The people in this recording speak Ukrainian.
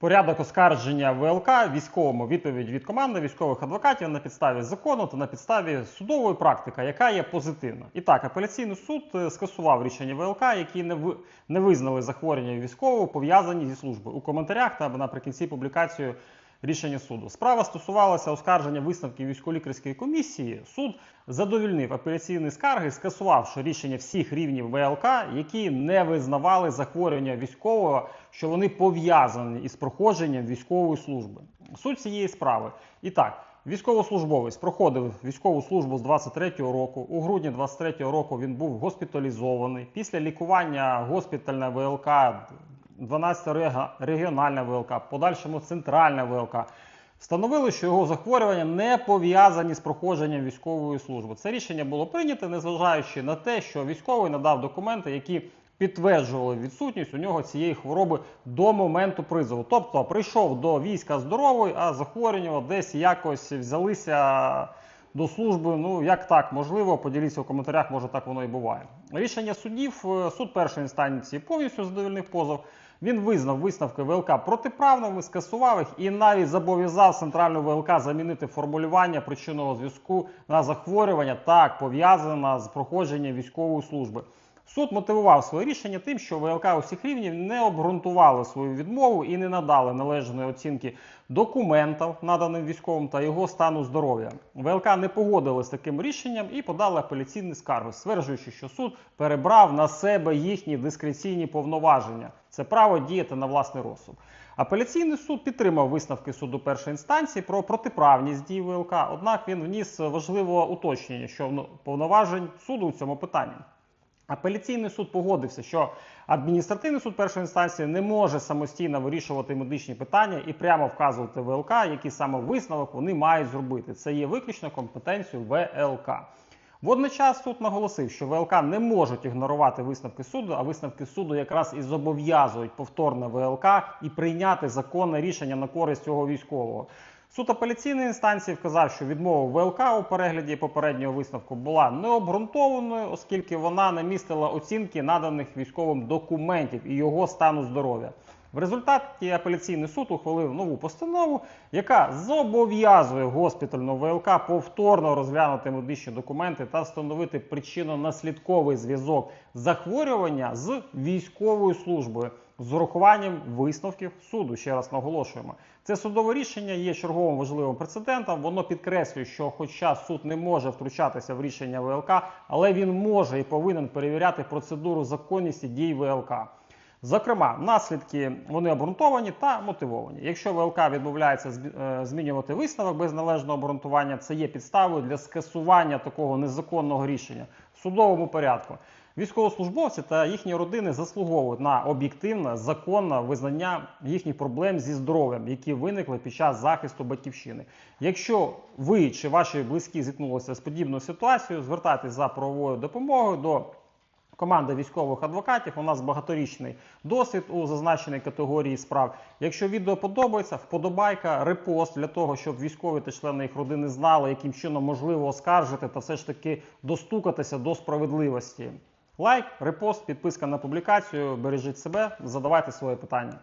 Порядок оскарження ВЛК військовому відповідь від команди військових адвокатів на підставі закону та на підставі судової практики, яка є позитивна. І так, апеляційний суд е, скасував рішення ВЛК, які не ви- не визнали захворювання військового пов'язані зі службою. У коментарях та наприкінці публікації рішення суду. Справа стосувалася оскарження висновків військово-лікарської комісії. Суд задовільнив апеляційні скарги, скасувавши рішення всіх рівнів ВЛК, які не визнавали захворювання військового, що вони пов'язані із проходженням військової служби. Суть цієї справи. І так. Військовослужбовець проходив військову службу з 23-го року. У грудні 23-го року він був госпіталізований. Після лікування госпітальна ВЛК 12 рега- регіональна ВЛК, в подальшому центральна ВЛК. Встановили, що його захворювання не пов'язані з проходженням військової служби. Це рішення було прийнято, незважаючи на те, що військовий надав документи, які підтверджували відсутність у нього цієї хвороби до моменту призову. Тобто прийшов до війська здоровий, а захворювання десь якось взялися до служби. Ну як так можливо, поділіться в коментарях, може так воно і буває. Рішення судів е, суд першої інстанції повністю задовольнив позов. Він визнав висновки ВЛК протиправними, скасував їх і навіть зобов'язав центральну ВЛК замінити формулювання причинного зв'язку на захворювання так пов'язане з проходженням військової служби. Суд мотивував своє рішення тим, що ВЛК усіх рівнів не обґрунтували свою відмову і не надали належної оцінки документів, наданим військовим та його стану здоров'я. ВЛК не погодили з таким рішенням і подали апеляційні скарги, стверджуючи, що суд перебрав на себе їхні дискреційні повноваження. Це право діяти на власний розсуд. Апеляційний суд підтримав висновки суду першої інстанції про протиправність дій ВЛК, однак він вніс важливе уточнення, що повноважень суду у цьому питанні. Апеляційний суд погодився, що адміністративний суд першої інстанції не може самостійно вирішувати медичні питання і прямо вказувати ВЛК, який саме висновок вони мають зробити. Це є виключно компетенцією ВЛК. Водночас суд наголосив, що ВЛК не можуть ігнорувати висновки суду, а висновки суду якраз і зобов'язують повторне ВЛК і прийняти законне рішення на користь цього військового. Суд апеляційної інстанції вказав, що відмова ВЛК у перегляді попереднього висновку була необґрунтованою, оскільки вона не містила оцінки наданих військовим документів і його стану здоров'я. В результаті апеляційний суд ухвалив нову постанову, яка зобов'язує госпітальну ВЛК повторно розглянути медичні документи та встановити причинно-наслідковий зв'язок захворювання з військовою службою з урахуванням висновків суду. Ще раз наголошуємо. Це судове рішення є черговим важливим прецедентом. Воно підкреслює, що, хоча суд не може втручатися в рішення ВЛК, але він може і повинен перевіряти процедуру законності дій ВЛК. Зокрема, наслідки вони обґрунтовані та мотивовані. Якщо ВЛК відмовляється е, змінювати висновок без належного обґрунтування, це є підставою для скасування такого незаконного рішення в судовому порядку. Військовослужбовці та їхні родини заслуговують на об'єктивне, законне визнання їхніх проблем зі здоров'ям, які виникли під час захисту батьківщини. Якщо ви чи ваші близькі зіткнулися з подібною ситуацією, звертайтеся за правовою допомогою до команда військових адвокатів. У нас багаторічний досвід у зазначеній категорії справ. Якщо відео подобається, вподобайка, репост для того, щоб військові та члени їх родини знали, яким чином можливо оскаржити та все ж таки достукатися до справедливості. Лайк, репост, підписка на публікацію. Бережіть себе, задавайте свої питання.